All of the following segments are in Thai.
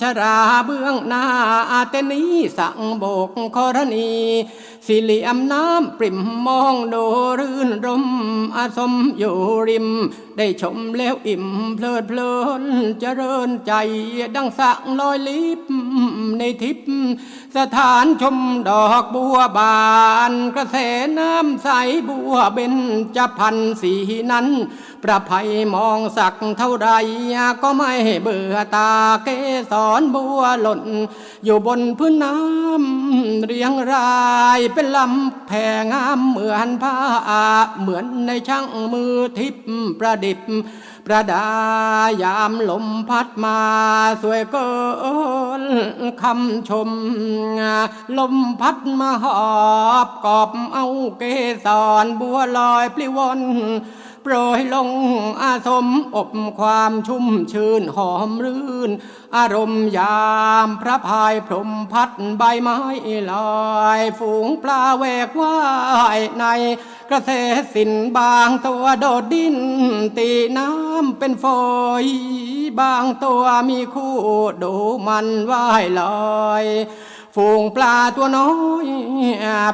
ชราเบื้องหน้าเตนีสั่งโบกครณีสี่เหลี่ยมน้ำปริมมองโดรื่นรมอาสมอยู่ริม ได้ชมแล้วอิ่มเพลิดเพลินเจริญใจดังสังลอยลิบในทิพสถานชมดอกบัวบานกระแสน้ำใสบัวเบญจะพันสีนั้น ประภัยมองสักเท่าไรก็ไม่เบื่อตาเกสรบัวหล่น อยู่บนพื้นน้ำเรียงรายเป็นลำแผ่งามเหมือนผ้าเหมือนในช่างมือทิพประดิษฐ์ประดายามลมพัดมาสวยเกินคำชม ลมพัดมาหอบกอบเอาเกสรบัวลอยปลิวน รยลงอาสมอบความชุ่มชื่นหอมรื่น อารมณ์ยามพระพายพรมพัดใบไม้ลอยฝูงปลาแวกว่ายในกระแสสินบางตัวโดดดิ้นตีน้ำเป็นฝอยบางตัวมีคู่ดูมันว่ายลอยฝูงปลาตัวน้อย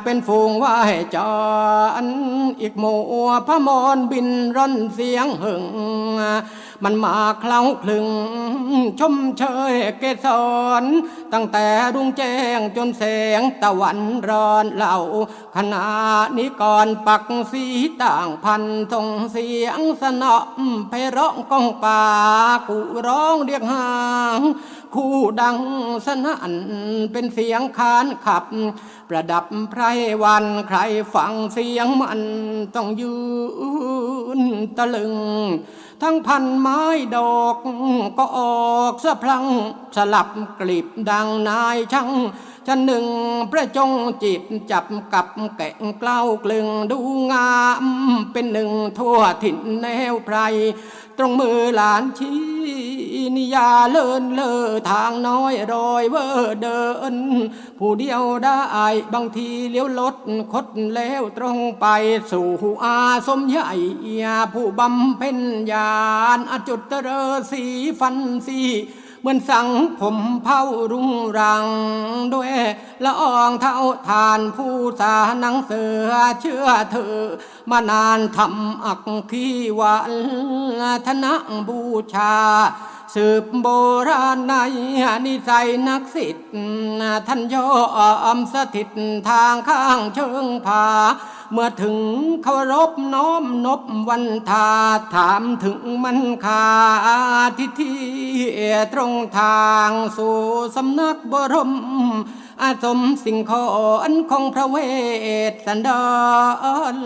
เป็นฝูงว่าให้จอนอีกหมู่พะมอนบินร่อนเสียงหึง มันมาเคล้าคลึง ชมเชยเกสร ตั้งแต่รุ่งแจ้งจนแสงตะวันร้อนเหล่าขณะนี้ก่อนปักสีต่างพันส่งเสียงสนอไพเราะก้องป่ากูร้องเรียกหางคู่ดังสนั่นเป็นเสียงคานขับ ประดับไพรวันใครฟังเสียงมันต้องยื นตะลึง ทั้งพันไม้ดอกก็ออกสะพลังสลับกลีบดังนายช่างชั้นหนึ่งพระจงจิตจับกับแกะเกล้ากลึงดูงาม เป็นหนึ่งทั่วถิ่นแนวไพร ตรงมือหลานชี้ นิยาเลินเลอทางน้อยรอยเวอเดิน ผู้เดียวได้บางทีเลี้ยวลดคดแล้วตรงไปสู่อาสมใหญ่ผู้บำเพ็ญญาณอจุตเรสีฟันสีเหมือนสังผมเผารุงรัง ด้วยละอองเท่าทานผู้สานังเสือเชื่อเธอ มานานทำอักขีวันธนบูชา สืบโบราณในนิสัยนักสิทธิ์ท่านยอมสถิตทางข้างเชิงผาเมื่อถึงเคารพน้อมนบวันทาถามถึงมันคาทิที่ตรงทางสู่สำนักบรมอาสมสิ่งขออันของพระเวสสันดร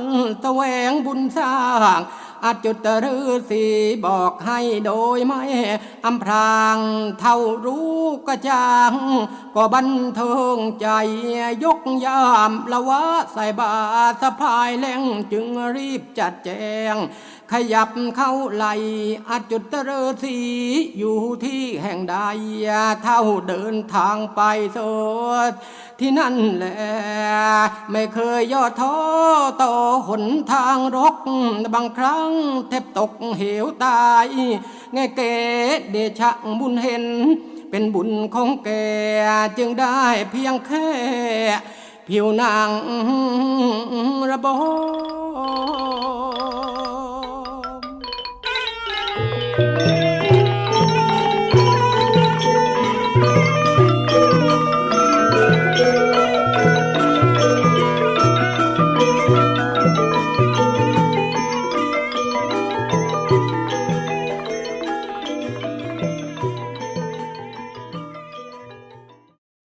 ตะแหวงบุญสร้าง อาจุตฤาษีบอกให้โดยไม่อำพรางเท่ารู้กระจางก็บันเทิงใจยกยามละวะใส่บาสะพายแรงจึงรีบจัดแจง ขยับเข้าไหลอาจุตฤาษีอยู่ที่แห่งใดเท่าเดินทางไปโสด ที่นั่นแหละไม่เคยย่อท้อต่อหนทางรก บางครั้งแทบตกเหวตายไงเกเดชะบุญเห็น เป็นบุญของแกจึงได้เพียงแค่ ผิวหนังระบอ